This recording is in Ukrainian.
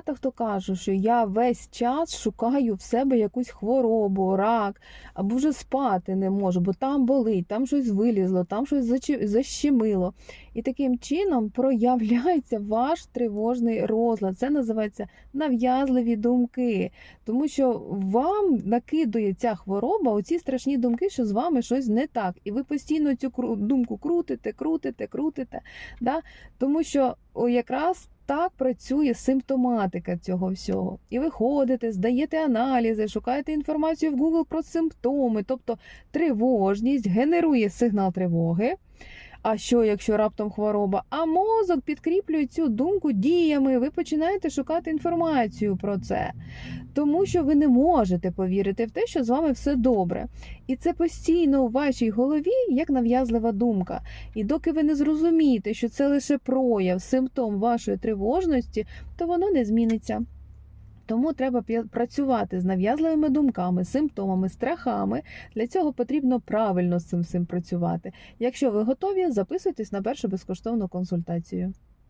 Багато хто каже, що я весь час шукаю в себе якусь хворобу, рак, або вже спати не можу, бо там болить, там щось вилізло, там щось защемило. І таким чином проявляється ваш тривожний розлад. Це називається нав'язливі думки. Тому що вам накидує ця хвороба оці страшні думки, що з вами щось не так. І ви постійно цю думку крутите, крутите, крутите. Да? Тому що якраз так працює симптоматика цього всього. І ви ходите, здаєте аналізи, шукаєте інформацію в Google про симптоми, тобто тривожність генерує сигнал тривоги. А що, якщо раптом хвороба? А мозок підкріплює цю думку діями. Ви починаєте шукати інформацію про це, тому що ви не можете повірити в те, що з вами все добре. І це постійно у вашій голові як нав'язлива думка. І доки ви не зрозумієте, що це лише прояв, симптом вашої тривожності, то воно не зміниться. Тому треба працювати з нав'язливими думками, симптомами, страхами. Для цього потрібно правильно з цим всім працювати. Якщо ви готові, записуйтесь на першу безкоштовну консультацію.